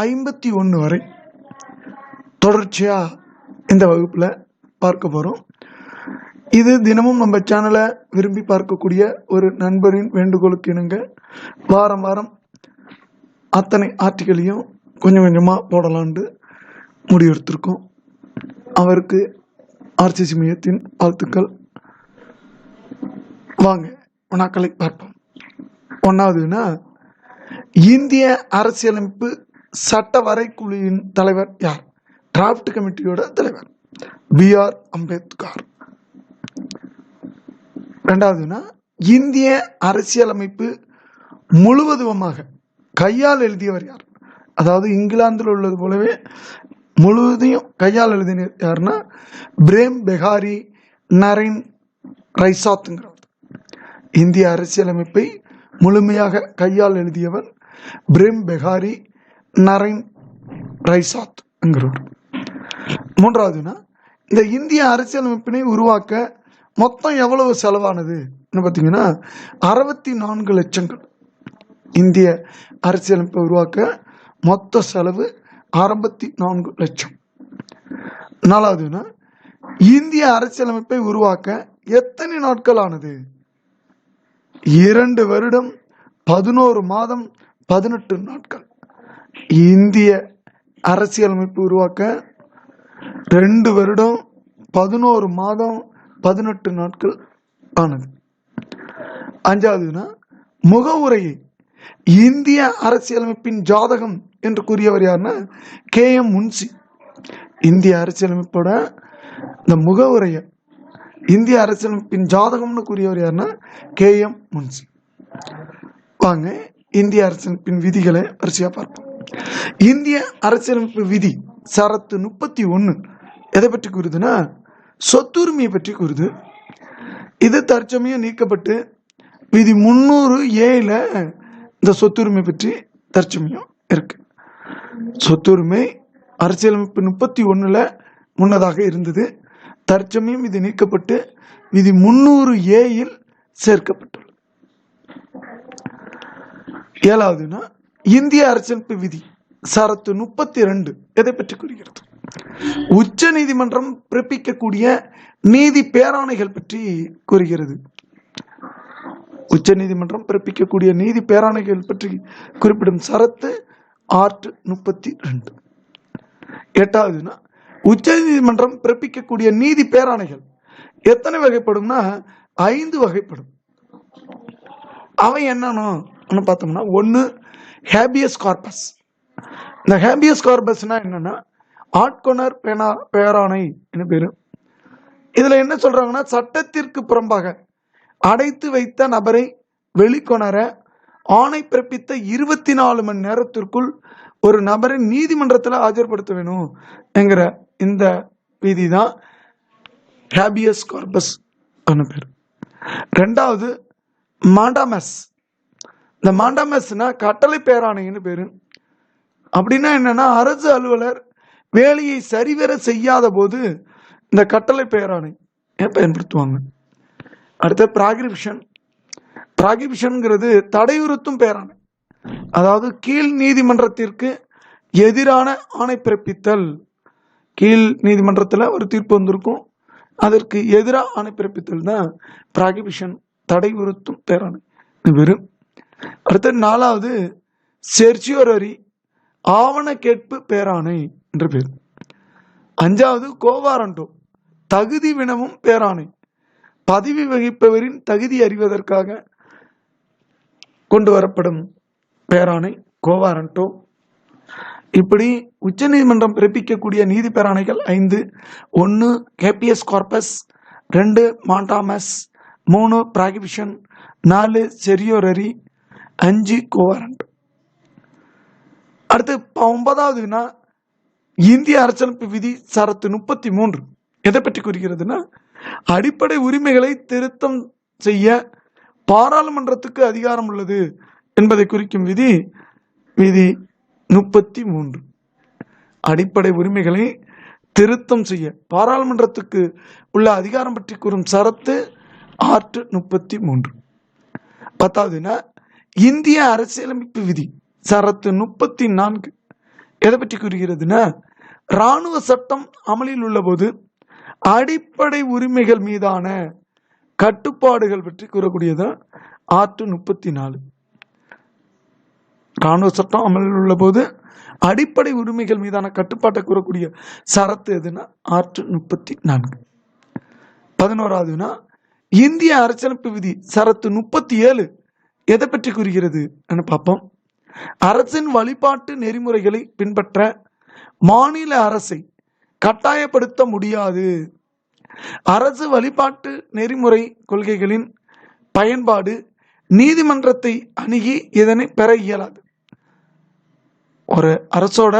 ஐம்பத்தி ஒன்று வரை தொடர்ச்சியாக இந்த வகுப்பில் பார்க்க போகிறோம் இது தினமும் நம்ம சேனலை விரும்பி பார்க்கக்கூடிய ஒரு நண்பரின் வேண்டுகோளுக்கு இணங்க வாரம் வாரம் அத்தனை ஆர்டிகளையும் கொஞ்சம் கொஞ்சமாக போடலான்ட்டு முடிவெடுத்திருக்கோம். அவருக்கு ஆர்சிசி மையத்தின் வாழ்த்துக்கள். வாங்க வினாக்களை பார்ப்போம். ஒன்றாவதுன்னா இந்திய அரசியலமைப்பு சட்ட வரைக்குழுவின் தலைவர் யார்? டிராஃப்ட் கமிட்டியோட தலைவர். B R Ambedkar. ரெண்டாவதுன்னா இந்திய அரசியலமைப்பு முழுவதுமாக கையால் எழுதியவர் யார்? அதாவது இங்கிலாந்தில் உள்ளது போலவே முழுவதையும் கையால் எழுதினர் யாருன்னா பிரேம் பெஹாரி நரேன் ரைசாத்துங்கிறவர். இந்திய அரசியலமைப்பை முழுமையாக கையால் எழுதியவர் பிரேம் பெஹாரி நரேன் ரைசாத் என்கிறவர். மூன்றாவதுனா இந்த இந்திய அரசியலமைப்பினை உருவாக்க மொத்தம் எவ்வளவு செலவானது? பார்த்தீங்கன்னா அறுபத்தி நான்கு லட்சங்கள். இந்திய அரசியலமைப்பை உருவாக்க மொத்த செலவு அறுபத்தி நான்கு லட்சம் நாலாவதுனா இந்திய அரசியலமைப்பை உருவாக்க எத்தனை நாட்கள் ஆனது இரண்டு வருடம் பதினோரு மாதம் பதினெட்டு நாட்கள். இந்திய அரசியலமைப்பு உருவாக்க ரெண்டு வருடம் பதினோரு மாதம் பதினெட்டு நாட்கள் ஆனது. அஞ்சாவதுனா முகவுரையை இந்திய அரசியலமைப்பின் ஜாதகம் என்று கூறியவர் யாருன்னா கே. எம். முன்சி. இந்திய அரசியலமைப்போட இந்த முகவுரையை இந்திய அரசியலமைப்பின் ஜாதகம்னு கூறியவர் யாருன்னா கே. எம். முன்சி. வாங்க இந்திய அரசியலமைப்பின் விதிகளை வரிசையாக பார்ப்போம். இந்திய அரசியலமைப்பு விதி சரத்து முப்பத்தி ஒன்று எதை பற்றி கூறுதுன்னா சொத்துரிமையை பற்றி கூறுது. இது தற்சமயம் நீக்கப்பட்டு விதி முந்நூறு ஏல இந்த சொத்துரிமை பற்றி தற்சமயம் இருக்கு. சொத்துரிமை அரசியலமைப்பு முப்பத்தி ஒன்றில் முன்னதாக இருந்தது. தற்சமயம் இது நீக்கப்பட்டு விதி முந்நூறு ஏயில் சேர்க்கப்பட்டுள்ளது. ஏழாவதுன்னா இந்திய அரசியலமைப்பு விதி சரத்து முப்பத்தி ரெண்டு எதை பற்றி கூறுகிறது? உச்ச நீதிமன்றம் பிறப்பிக்கக்கூடிய நீதி பேராணைகள் பற்றி கூறுகிறது. உச்ச நீதிமன்றம் பிறப்பிக்கக்கூடிய நீதி பேராணைகள் பற்றி குறிப்பிடும் சரத்து ஆர்ட் முப்பத்தி ரெண்டு எட்டாவதுனா உச்ச நீதிமன்றம் பிறப்பிக்கக்கூடிய நீதி பேராணைகள் எத்தனை வகைப்படும்னா ஐந்து வகைப்படும். அவை என்னன்னு பார்த்தோம்னா ஒன்று ஹேபியஸ் கார்பஸ் இந்த ஹேபியஸ் கார்பஸ்னா என்னன்னா ஆட்கொணர் பேனா பேராணை என்ன பேரு? இதுல என்ன சொல்றாங்கன்னா சட்டத்திற்கு புறம்பாக அடைத்து வைத்த நபரை வெளிக்கொணர ஆணை பிறப்பித்த இருபத்தி நாலு மணி நேரத்திற்குள் ஒரு நபரை நீதிமன்றத்தில் ஆஜர்படுத்த வேணும் என்கிற இந்த விதி தான் ஹேபியஸ் கார்பஸ் பேர். ரெண்டாவது மாண்டாமஸ். இந்த மாண்டாமஸ்னா கட்டளை பேராணைன்னு பேர். அப்படின்னா என்னன்னா அரசு அலுவலர் வேலையை சரிவர செய்யாத போது இந்த கட்டளை பேராணை பயன்படுத்துவாங்க? அடுத்த பிராகிரிப்ஷன். பிராகிபிஷன்ங்கிறது தடையுறுத்தும் பேராணை. அதாவது கீழ் நீதிமன்றத்திற்கு எதிரான ஆணை பிறப்பித்தல். கீழ் நீதிமன்றத்தில் ஒரு தீர்ப்பு வந்திருக்கும். அதற்கு எதிராக ஆணை பிறப்பித்தல் தான் பிராகிபிஷன் தடை உறுத்தும் பேராணை வெறும் அடுத்த நாலாவது செர்ச்சியோரரி ஆவண கேட்பு பேராணை என்ற பேர். அஞ்சாவது கோவாரண்டோ தகுதி வினவும் பேராணை. பதவி வகிப்பவரின் தகுதி அறிவதற்காக கொண்டு வரப்படும் பேராணை கோவாரண்டோ. இப்படி உச்சநீதிமன்றம் பிறப்பிக்கக்கூடிய நீதி பேராணைகள் ஐந்து ஒன்று கேபிஎஸ் கார்பஸ் ரெண்டு மாண்டாமஸ் மூணு பிராகிபிஷன் நாலு செரியோரரி அஞ்சு கோவாரண்ட். அடுத்து ஒன்பதாவதுனா இந்திய அரசியலமைப்பு விதி சரத்து முப்பத்தி மூன்று எதை பற்றி குறிக்கிறதுனா அடிப்படை உரிமைகளை திருத்தம் செய்ய பாராளுமன்றத்துக்கு அதிகாரம் உள்ளது என்பதை குறிக்கும் விதி விதி முப்பத்தி மூன்று அடிப்படை உரிமைகளை திருத்தம் செய்ய பாராளுமன்றத்துக்கு உள்ள அதிகாரம் பற்றி கூறும் சரத்து ஆர்ட் முப்பத்தி மூன்று பத்தாவதுனா இந்திய அரசியலமைப்பு விதி சரத்து முப்பத்தி நான்கு எதை பற்றி கூறுகிறதுனா இராணுவ சட்டம் அமலில் உள்ளபோது அடிப்படை உரிமைகள் மீதான கட்டுப்பாடுகள் பற்றி கூறக்கூடியதான் ஆற்று முப்பத்தி நாலு இராணுவ சட்டம் அமலில் உள்ள போது அடிப்படை உரிமைகள் மீதான கட்டுப்பாட்டை கூறக்கூடிய சரத்து எதுனா ஆற்று முப்பத்தி நான்கு பதினோராவதுனா இந்திய அரசியலமைப்பு விதி சரத்து முப்பத்தி ஏழு எதை பற்றி கூறுகிறது பார்ப்போம். அரசின் வழிபாட்டு நெறிமுறைகளை பின்பற்ற மாநில அரசை கட்டாயப்படுத்த முடியாது. அரசு வழிபாட்டு நெறிமுறை கொள்கைகளின் பயன்பாடு நீதிமன்றத்தை அணுகி இதனை பெற இயலாது. ஒரு அரசோட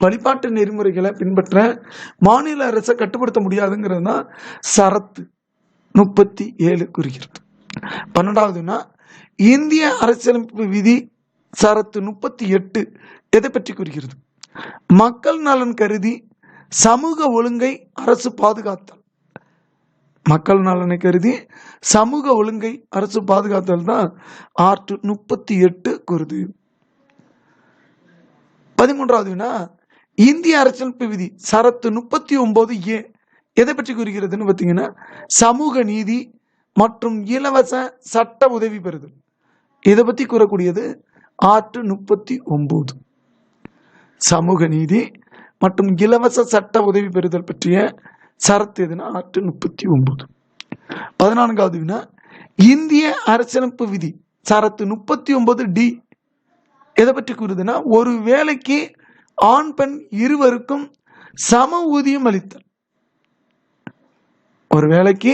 வழிபாட்டு நெறிமுறைகளை பின்பற்ற மாநில அரசை கட்டுப்படுத்த முடியாதுங்கிறது தான் சரத்து முப்பத்தி ஏழு குறிக்கிறது பன்னெண்டாவதுன்னா இந்திய அரசியலமைப்பு விதி சரத்து முப்பத்தி எட்டு எதை பற்றி கூறுகிறது? மக்கள் நலன் கருதி சமூக ஒழுங்கை அரசு பாதுகாத்தல். மக்கள் நலனை கருதி சமூக ஒழுங்கை அரசு பாதுகாத்தல் தான் ஆர்ட் முப்பத்தி எட்டு கூறுது. பதிமூன்றாவது இந்திய அரசியலமைப்பு விதி சரத்து முப்பத்தி ஒன்பது ஏ எதை பற்றி கூறுகிறதுன்னு பார்த்தீங்கன்னா சமூக நீதி மற்றும் இலவச சட்ட உதவி பெறுதல். இதை பற்றி கூறக்கூடியது ஆற்று முப்பத்தி ஒன்பது சமூக நீதி மற்றும் இலவச சட்ட உதவி பெறுதல் பற்றிய சரத்து எதுனா ஆற்று முப்பத்தி ஒன்பது பதினான்காவது வினா இந்திய அரசியலமைப்பு விதி சரத்து முப்பத்தி ஒன்பது டி. எதை பற்றி கூறுதுன்னா ஒரு வேலைக்கு ஆண் பெண் இருவருக்கும் சம ஊதியம் அளித்தல். ஒரு வேலைக்கு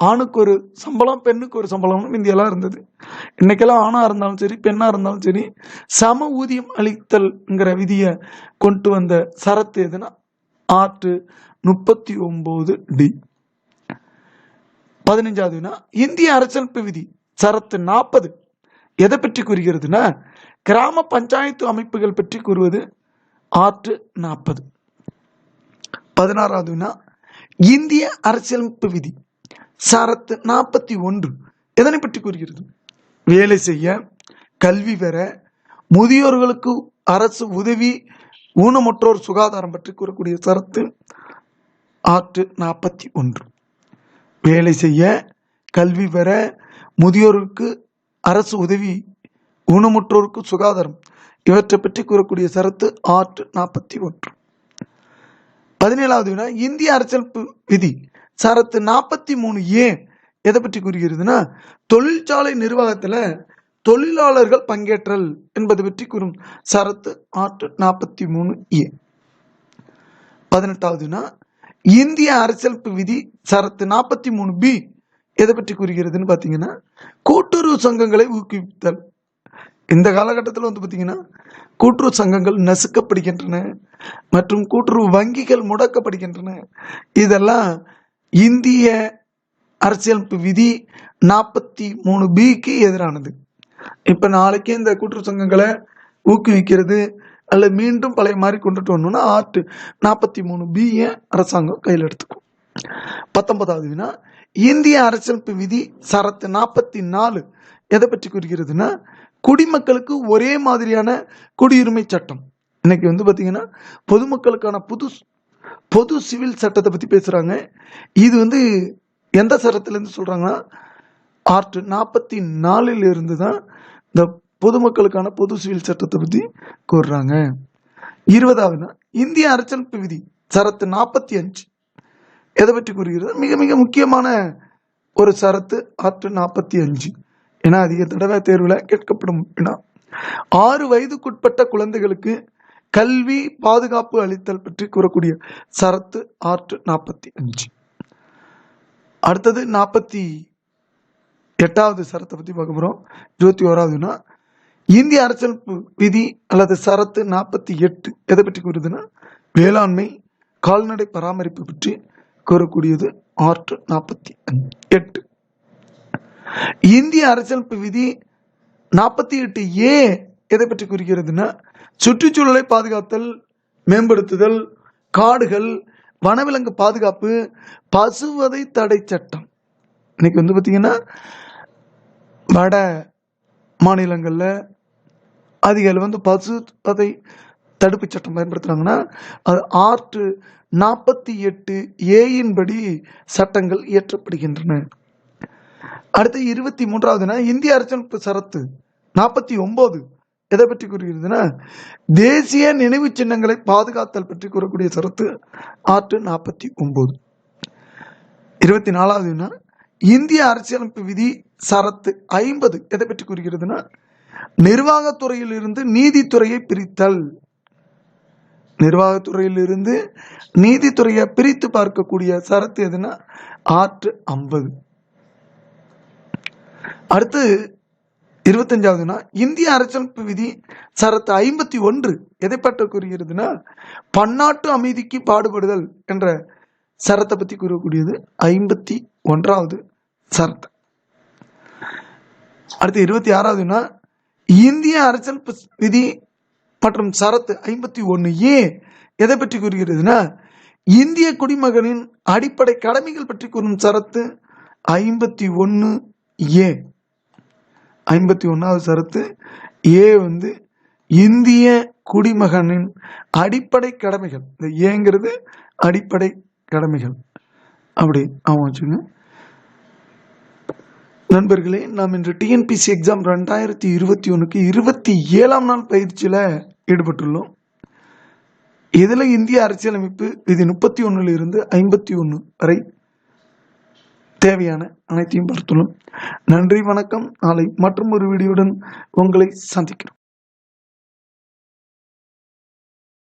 ஆணுக்கு ஒரு சம்பளம் பெண்ணுக்கு ஒரு சம்பளம்னு இந்தியாலாம் இருந்தது. இன்னைக்கெல்லாம் ஆணாக இருந்தாலும் சரி பெண்ணா இருந்தாலும் சரி சம ஊதியம் அளித்தல்ங்கிற விதியை கொண்டு வந்த சரத்து எதுனா ஆற்று முப்பத்தி ஒம்பது டி பதினஞ்சாவதுனா இந்திய அரசமைப்பு விதி சரத்து நாற்பது எதை பற்றி கூறுகிறதுனா கிராம பஞ்சாயத்து அமைப்புகள் பற்றி கூறுவது ஆற்று நாற்பது பதினாறாவது இந்திய அரசியலமைப்பு விதி சரத்து நாற்பத்தி ஒன்று. எதனை பற்றி கூறுகிறது? வேலை செய்ய கல்வி பெற முதியோர்களுக்கு அரசு உதவி ஊனமுற்றோர் சுகாதாரம் பற்றி கூறக்கூடிய சரத்து ஆற்று நாற்பத்தி ஒன்று. வேலை செய்ய கல்வி பெற முதியோருக்கு அரசு உதவி ஊனமுற்றோருக்கு சுகாதாரம் இவற்றை பற்றி கூறக்கூடிய சரத்து ஆற்று நாற்பத்தி ஒன்று. பதினேழாவது வினா இந்திய அரசியல் விதி. சரத்து நாற்பத்தி மூணு ஏ எதை பற்றி கூறுகிறதுனா தொழிற்சாலை நிர்வாகத்தில் தொழிலாளர்கள் பங்கேற்றல் என்பது பற்றி கூறும். சரத்து ஆற்று நாற்பத்தி மூணு ஏ. பதினெட்டாவதுனா இந்திய அரசியலமைப்பு விதி சரத்து நாற்பத்தி மூணு பி எதை பற்றி கூறுகிறதுன்னு பார்த்தீங்கன்னா கூட்டுறவு சங்கங்களை ஊக்குவித்தல். இந்த காலகட்டத்தில் வந்து பார்த்தீங்கன்னா கூட்டுறவு சங்கங்கள் நசுக்கப்படுகின்றன மற்றும் கூட்டுறவு வங்கிகள் முடக்கப்படுகின்றன. இதெல்லாம் இந்திய அரசியலமைப்பு விதி நாற்பத்தி மூணு பிக்கு எதிரானது. இப்போ நாளைக்கே இந்த கூட்டுறவு சங்கங்களை ஊக்குவிக்கிறது அல்ல மீண்டும் பழைய மாதிரி கொண்டுட்டு வரணும்னா ஆர்ட் நாற்பத்தி மூணு பியை அரசாங்கம் கையில் எடுத்துக்கும். பத்தொன்பதாவது வினா இந்திய அரசியலமைப்பு விதி சரத்து நாற்பத்தி நாலு எதை பற்றி கூறுகிறதுனா குடிமக்களுக்கு ஒரே மாதிரியான குடியுரிமை சட்டம். இன்னைக்கு வந்து பார்த்தீங்கன்னா பொதுமக்களுக்கான புது பொது சிவில் சட்டத்தை பற்றி பேசுகிறாங்க இது வந்து எந்த சட்டத்திலேருந்து சொல்கிறாங்கன்னா ஆர்ட் நாற்பத்தி நாலில் இருந்து தான் இந்த பொதுமக்களுக்கான பொது சிவில் சட்டத்தை பற்றி கூறுறாங்க. இருபதாவதுனா இந்திய அரசமைப்பு விதி சரத்து நாற்பத்தி அஞ்சு எதை பற்றி கூறுகிறது? மிக மிக முக்கியமான ஒரு சரத்து ஆற்று நாற்பத்தி அஞ்சு ஏன்னா அதிக தடவை தேர்வில் கேட்கப்படும் வினா. ஆறு வயதுக்குட்பட்ட குழந்தைகளுக்கு கல்வி பாதுகாப்பு அளித்தல் பற்றி கூறக்கூடிய சரத்து ஆற்று நாற்பத்தி அஞ்சு. அடுத்தது நாற்பத்தி எட்டாவது சரத்தை பற்றி பார்க்க போகிறோம் இருபத்தி ஓராவதுன்னா இந்திய அரசியலமைப்பு விதி அல்லது சரத்து நாற்பத்தி எட்டு எதை பற்றி கூறுதுன்னா வேளாண்மை கால்நடை பராமரிப்பு பற்றி கூறக்கூடியது ஆற்று நாற்பத்தி எட்டு. இந்திய அரசியலமைப்பு விதி நாற்பத்தி எட்டு ஏ எதை பற்றி குறிக்கிறதுனா சுற்றுச்சூழலை பாதுகாத்தல் மேம்படுத்துதல் காடுகள் வனவிலங்கு பாதுகாப்பு பசுவதை தடை சட்டம். இன்னைக்கு வந்து பார்த்தீங்கன்னா வட மாநிலங்களில் அதிகள் வந்து பசு வதை தடுப்பு சட்டம் பயன்படுத்துகிறாங்கன்னா அது ஆர்ட் நாற்பத்தி எட்டு ஏயின் படி சட்டங்கள் இயற்றப்படுகின்றன. அடுத்து இருபத்தி மூன்றாவதுனா இந்திய அரசியல் சரத்து நாற்பத்தி ஒம்பது. எதை பற்றி கூறுகிறதுனா தேசிய நினைவு சின்னங்களை பாதுகாத்தல் பற்றி கூறக்கூடிய சரத்து ஆர்ட் நாற்பத்தி ஒம்பது இருபத்தி நாலாவதுனா இந்திய அரசியலமைப்பு விதி சரத்து ஐம்பது. எதை பற்றி கூறுகிறதுனா நிர்வாகத்துறையிலிருந்து நீதித்துறையை பிரித்தல். நிர்வாகத்துறையிலிருந்து நீதித்துறையை பிரித்து பார்க்கக்கூடிய சரத்து எதுனா ஆற்று ஐம்பது. அடுத்து இருபத்தஞ்சாவதுனா இந்திய அரசமைப்பு விதி சரத்து ஐம்பத்தி ஒன்று எதை பற்றி கூறுகிறதுனா பன்னாட்டு அமைதிக்கு பாடுபடுதல் என்ற சரத்தை பற்றி கூறக்கூடியது ஐம்பத்தி ஒன்றாவது சரத்து. அடுத்து இருபத்தி ஆறாவதுனா இந்திய அரசமைப்பு விதி மற்றும் சரத்து ஐம்பத்தி ஒன்று ஏ எதை பற்றி கூறுகிறதுனா இந்திய குடிமகனின் அடிப்படை கடமைகள் பற்றி கூறும் சரத்து ஐம்பத்தி ஒன்று ஏ. ஐம்பத்தி ஒன்றாவது சரத்து ஏ வந்து இந்திய குடிமகனின் அடிப்படை கடமைகள். இந்த ஏங்கிறது அடிப்படை கடமைகள். அப்படி ஆமாம் வச்சுங்க நண்பர்களே நாம் இன்று டிஎன்பிசி எக்ஸாம் ரெண்டாயிரத்தி இருபத்தி ஒன்றுக்கு இருபத்தி ஏழாம் நாள் பயிற்சியில் ஈடுபட்டுள்ளோம். இதில் இந்திய அரசியலமைப்பு விதி முப்பத்தி ஒன்றில் இருந்து ஐம்பத்தி ஒன்று வரை தேவையான அனைத்தையும் பார்த்துள்ளோம். நன்றி வணக்கம். நாளை மற்றும் ஒரு வீடியோடன் உங்களை சந்திக்கிறோம்.